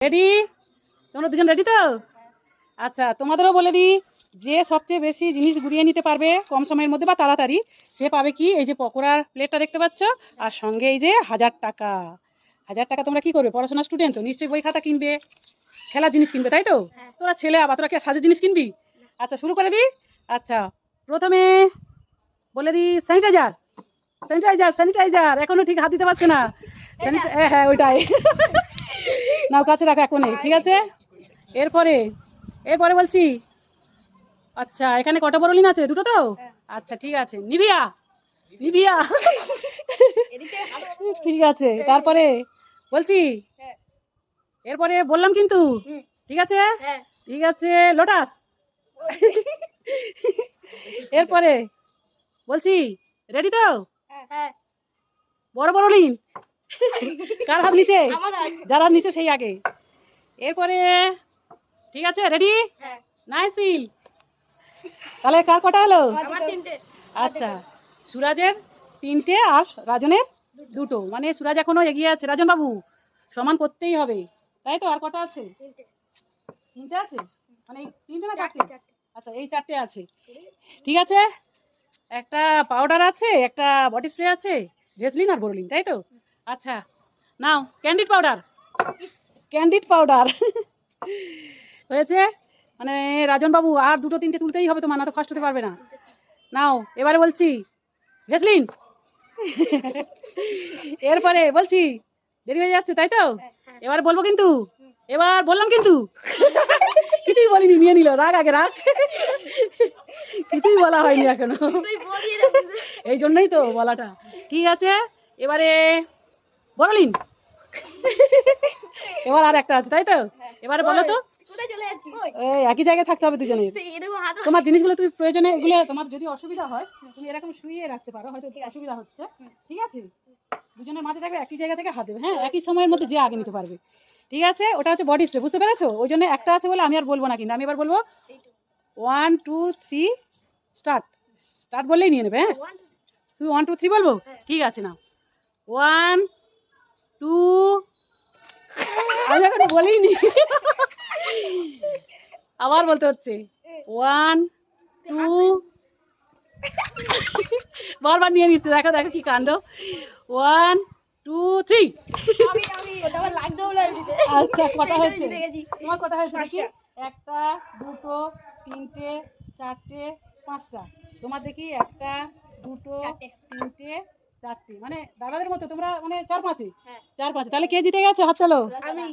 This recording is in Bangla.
রেডি তোমরা দুজন রেডি তো? আচ্ছা তোমাদেরও বলে দিই যে সবচেয়ে বেশি জিনিস ঘুরিয়ে নিতে পারবে কম সময়ের মধ্যে বা তাড়াতাড়ি সে পাবে কি? এই যে পকোড়ার প্লেটটা দেখতে পাচ্ছ? আর সঙ্গে এই যে হাজার টাকা। হাজার টাকা তোমরা কি করবে? পড়াশোনার স্টুডেন্ট তো নিশ্চয়ই বই খাতা কিনবে খেলার জিনিস কিনবে তাই তো? হ্যাঁ। তোরা ছেলে আবার তোরা কি সাজের জিনিস কিনবি? আচ্ছা শুরু করে দিই। আচ্ছা প্রথমে বলে দিই স্যানিটাইজার স্যানিটাইজার স্যানিটাইজার এখনও ঠিক হাত দিতে পারছে না। হ্যাঁ হ্যাঁ ওইটাই। নাও কাছে রাখো এখনই ঠিক আছে? এরপরে এরপরে বলছি আচ্ছা এখানে কটা বড়লিন আছে? দুটো তো? হ্যাঁ। আচ্ছা ঠিক আছে। Nivea Nivea. ঠিক আছে তারপরে বলছি হ্যাঁ। এরপরে বললাম কিন্তু ঠিক আছে? হ্যাঁ। ঠিক আছে লোটাস। এরপরে বলছি রেডি তো? বড় বড় লিন কার হাত নিচে? যারা নিচে সেই আগে। এরপরে ঠিক আছে রেডি হ্যাঁ। নাইসিল তাহলে কার কটা হলো? আচ্ছা সুরাজের তিনটে আর রাজনের দুটো। মানে সুরাজ এখনও এগিয়ে আছে। রাজন বাবু সমান করতেই হবে। তাই তো? আর কটা আছে? তিনটে। আছে? মানে তিনটে না চারটে? আচ্ছা এই চারটে আছে। ঠিক আছে? একটা পাউডার আছে একটা বডি স্প্রে আছে ভেসলিন আর বোরলিন তাই তো? আচ্ছা নাও ক্যান্ডিড পাউডার ক্যান্ডিড পাউডার হয়েছে? মানে রাজন বাবু আর দুটো তিনটে তুলতেই হবে তোমার না তো ফার্স্ট হতে পারবে না। নাও এবারে বলছি ভেসলিন। এরপরে বলছি দেরি হয়ে যাচ্ছে তাই তো? এবার বলব কিন্তু এবার বললাম কিন্তু। কিছুই বলিনি নিয়ে নিল রাগ আগে রাগ। কিছুই বলা হয়নি এখনও। এই জন্যই তো বলাটা। ঠিক আছে এবারে বড়লিন? এবার আর একটা আছে তাই তো? এবারে বলো তো। এই একই জায়গায় থাকতে হবে দুজনের সেই তোমার জিনিসগুলো তুমি প্রয়োজনে এগুলো তোমার যদি অসুবিধা হয় তুমি এরকম শুয়ে রাখতে পারো হয়তো অসুবিধা হচ্ছে। ঠিক আছে? দুজনের মাঝে থাকবে একই জায়গা থেকে হাত দেবে। হ্যাঁ একই সময়ের মধ্যে যে আগে নিতে পারবে। ঠিক আছে? ওটা হচ্ছে বডি স্প্রে বুঝতে পেরেছ? ওই জন্য একটা আছে বলে আমি আর বলব না কিন্তু। আমি এবার বলব one two three start start বললেই নিয়ে নেবে হ্যাঁ? তুই ওয়ান টু থ্রি বলব? হ্যাঁ। ঠিক আছে না ওয়ান টু। আমি এখন বলিনি। আবার বলতে হচ্ছে। ওয়ান টু বারবার নিয়ে নিচ্ছে। দেখো দেখো কি কাণ্ড। ওয়ান টু থ্রি আচ্ছা কটা হয়েছে। তোমার কটা হয়েছে একটা দুটো তিনটে চারটে পাঁচটা। তোমার দেখি একটা দুটো তিনটে চারটে। মানে দাদাদের মতো তোমরা মানে চার পাঁচে হ্যাঁ। চার পাঁচে তাহলে কে জিতে গেছে? হাত তালো। আমি